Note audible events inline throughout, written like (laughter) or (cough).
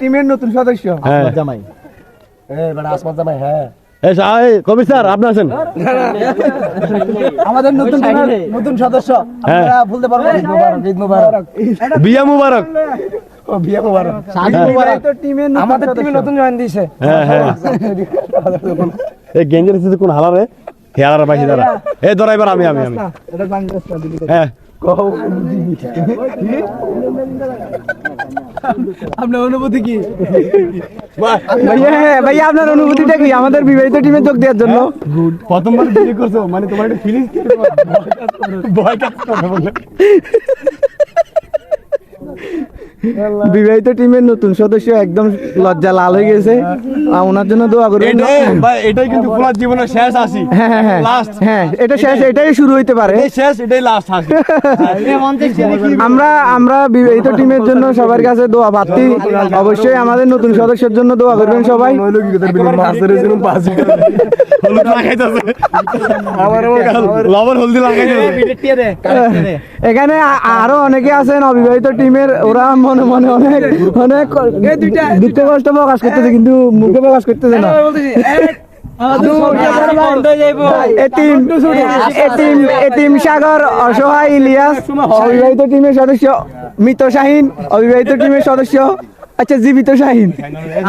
টিমের নতুন সদস্য। হ্যাঁ। জামাই। হ্যাঁ আসমাত জামাই হ্যাঁ। এই আপনি আছেন? আমাদের নতুন নতুন সদস্য। হ্যাঁ। আমরা ভুলতে পারব না। ঈদ মুবারক ঈদ মুবারক। বিয়া মুবারক। ও বিয়ে মুবারক। তো টিমের আমাদের টিমে নতুন জয়েন দিয়েছে। হ্যাঁ হ্যাঁ। এই গেঞ্জের কোন হালারে হেয়ার পাইছি দাঁড়া। এই ধরা এবার আমি আমি আমি। এটা বাংলাদেশ হ্যাঁ। আপনার অনুভূতি কি? ভাইয়া হ্যাঁ, ভাইয়া আপনার অনুভূতিটা কি? আমাদের বিবাহিত টিমে যোগ দেওয়ার জন্য। প্রথমবার বিয়ে করছ? মানে তোমার একটা ফিলিংস ভয় কাজ করে বিবাহিত টিমের নতুন সদস্য একদম লজ্জা লাল হয়ে গেছে। ওনার জন্য দোয়া করবেন। এটাই ভাই এটাই কিন্তু তোমার জীবনের শেষ আসি হ্যাঁ হ্যাঁ হ্যাঁ। লাস্ট হ্যাঁ এটা শেষ এটাই। শুরু হইতে পারে। শেষ এটাই লাস্ট আসি (laughs) আমরা আমরা বিবাহিত টিমের জন্য সবার কাছে দোয়া প্রার্থী অবশ্যই আমাদের নতুন সদস্যের জন্য দোয়া করবেন সবাই। এখানে আরও অনেকে আছেন অবিবাহিত টিমের ওরা মনে মনে অনেক অনেক দুঃখ কষ্ট প্রকাশ করতেছে কিন্তু মুখে প্রকাশ করতেছে না সাগর অসহায় ইলিয়াস অবিবাহিত টিমের সদস্য মৃত শাহিন অবিবাহিত টিমের সদস্য আচ্ছা জীবিত শাহিন।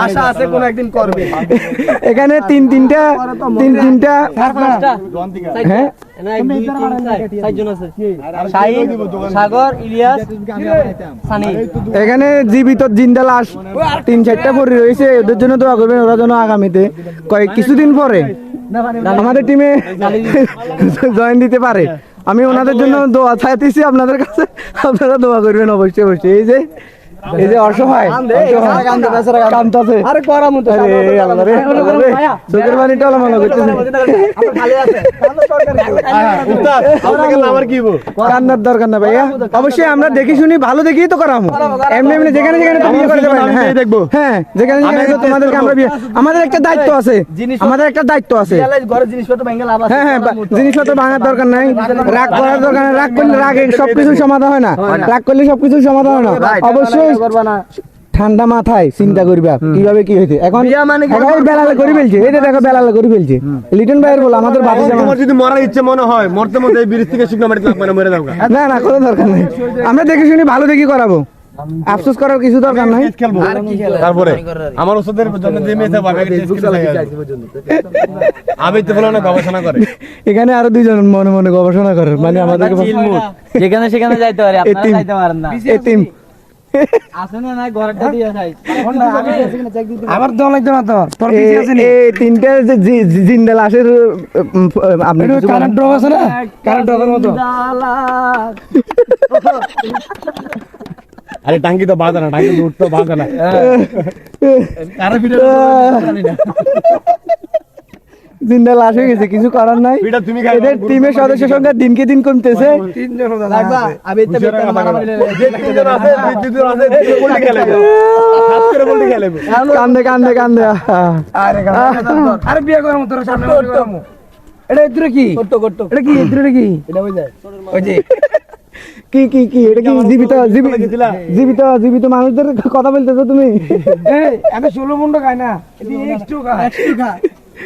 আশা আছে কোন একদিন করবে। এখানে তিন তিনটা তিন তিনটা হ্যাঁ? সাগর ইলিয়াস সানি। এখানে জীবিত জিন্দা লাশ তিন চারটা পরে রয়েছে। ওদের জন্য দোয়া করবেন ওরা যেন আগামীতে কয়েক কিছুদিন পরে আমাদের টিমে জয়েন দিতে পারে। আমি ওনাদের জন্য দোয়া চাইতেছি আপনাদের কাছে আপনারা দোয়া করবেন অবশ্যই অবশ্যই। এই যে এই যে অসহায় অসহায়। কান্দতেছে। আরে করা মতো আরে আল্লাহ রে, আল্লাহ রে, চোখের পানি করতেছে। আমার কি কান্নার দরকার না ভাইয়া। অবশ্যই আমরা দেখি শুনি ভালো দেখি তো করামো। এমনি এমনি যেখানে যেখানে করতে হ্যাঁ দেখব। হ্যাঁ যেখানে যেখানে তোমাদেরকে আমরা আমাদের একটা দায়িত্ব আছে। আমাদের একটা দায়িত্ব আছে। হ্যাঁ হ্যাঁ জিনিসপত্র ভাঙার দরকার নাই। রাগ করার দরকার নাই। রাগ করলে রাগে সবকিছু সমাধান হয় না। রাগ করলে সবকিছু সমাধান হয় না। অবশ্যই করবা না ঠান্ডা মাথায় চিন্তা করবা কীভাবে কি হয়েছে? এখন মানে? এখন বেলালে করে ফেলছে এই যে দেখো বেলালে করে ফেলছে। লিটন ভাইয়ের বল আমাদের বাতি তোমার যদি মরার ইচ্ছে মনে হয় মরতে মরতে এই ব্রিজ থেকে শুকনো মাটিতে লাগবে না মরে যাও না না কোনো দরকার নেই। আমরা দেখে শুনি ভালো দেখি করাবো। আফসোস করার কিছু দরকার নাই। তারপরে আমার ওষুধের জন্য যে মেয়ে থাকবে আমি টেস্ট করে আমি তো বলো না গবেষণা করে। এখানে আরও দুইজন মনে মনে গবেষণা করে মানে আমাদেরকে যেখানে সেখানে যাইতে পারে আপনারা যাইতে পারেন না। এতিম যাই। আমার দম লাগতো না তো তোর এই এই তিনটে যে জি- জি- লাশের আপনি কিছু কারেন্ট ড্রপ আছে না? কারেন্ট ড্রপের মতো। আরে টাঙ্কি তো বাঁধা না টাঙ্কি উঠতো বাঁধা না। জিন্দা লাশ হয়ে গেছে কিছু করার নাই। এদের টিমের সদস্য সংখ্যা দিনকে দিন কমতেছে। তিনজন লাগবা আমি তো বেতন মারামারি যে তিনজন আছে (laughs) যে দুজন আছে যে বলতে খেলেবে হাত করে বলতে খেলেবে কান্দে কান্দে কান্দে। আরে আরে বিয়ে করার মতো সামনে এটা ইদ্রে কি? এটা কি ইদ্রে কি এটা বুঝা ওই যে। কি কি কি? এটা কি জীবিত জীবিত জীবিত জীবিত মানুষদের কথা বলতেছো তুমি? এই আমি ষোলো মুন্ড খাই না। একটু খাই। একটু খাই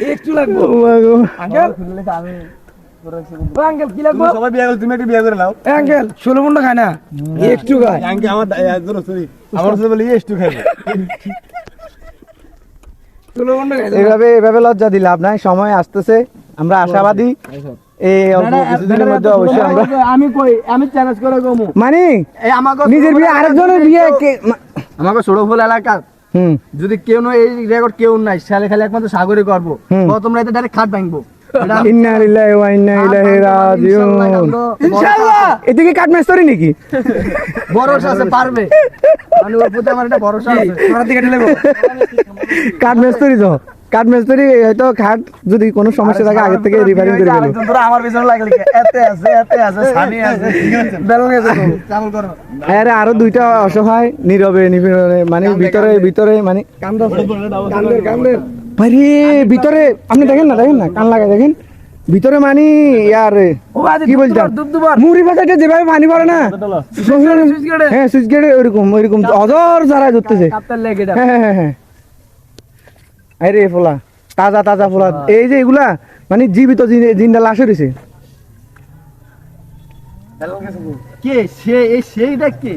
একটু লাগবো। ও মা আঙ্কেল? ও আঙ্কেল কি লাগবো? সবাই বিয়ে তুমি একটু বিয়ে করে নাও। আঙ্কেল ষোলো মুন্ড খাই না? একটু খাই আঙ্কে আমার সরি আমার সাথে বলি একটু খাইবে। ষোলো মুন্ড খাই এভাবে এভাবে লজ্জা দিলে আপনার সময় আসতেছে আমরা আশাবাদী। এই অল্প কিছুদিনের মধ্যে অবশ্যই আমরা আমি কই আমি চ্যালেঞ্জ করে কমু মানে? এই আমাকে নিজের বিয়ে আরেকজনের বিয়ে কে- মা- আমাকে ষোড়ফুল এলাকা যদি কেউ নয় এই রেকর্ড কেউ নাই সালে খালি একমাত্র সাগরে করব প্রথম রাতে ডাইরেক্ট খাট ভাঙবো। (laughs) ইন্না লিল্লাহি ওয়া ইন্না ইলাইহি রাজিউন। ইনশাআল্লাহ! এদিকে কাট মেস্তরি নাকি? (laughs) ভরসা আছে পারবে। মানে ওর প্রতি আমার একটা ভরসা আছে। ঠেলে কাট মেস্তরি তো। কাট মেস্তরি হয়তো খাট যদি কোনো সমস্যা থাকে আগে থেকে রিপেয়ারিং করে ফেলবে তোরা আমার পিছনে লাগলি এতে আছে এতে আছে সানি আছে বেলুন আছে চাবল করো। আরে আরও দুইটা অসহায় নীরবে নিবিড়ে মানে ভিতরে ভিতরে মানে আরে ভিতরে আপনি দেখেন না দেখেন না কান লাগাই দেখেন। ভিতরে মানি ইয়ার কি বলতাম মুড়ি ভাজাকে যেভাবে পানি পড়ে না। হ্যাঁ সুইচ গেটে ওইরকম ওইরকম অদর যারা ধরতেছে। হ্যাঁ হ্যাঁ হ্যাঁ, হ্যাঁ। আরে ফোলা তাজা তাজা ফোলা এই যে এগুলা মানে জীবিত জিন- জিন্দা লাশ রয়েছে কে সে এই সেইটা কে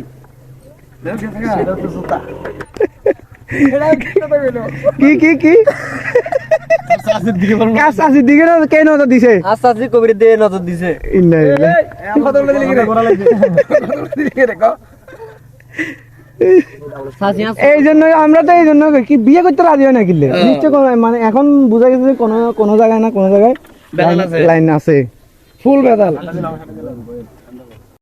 কি কি কি দিকে কে নজর দিছে আস্তে আস্তে কবির দিয়ে নজর দিছে ইন্না এই জন্য আমরা তো এই জন্য কি বিয়ে করতে রাজি হয় না কিনলে নিশ্চয় কোনো মানে এখন বোঝা গেছে যে কোনো কোনো জায়গায় না কোনো জায়গায় লাইন আছে। ফুল বেদাল।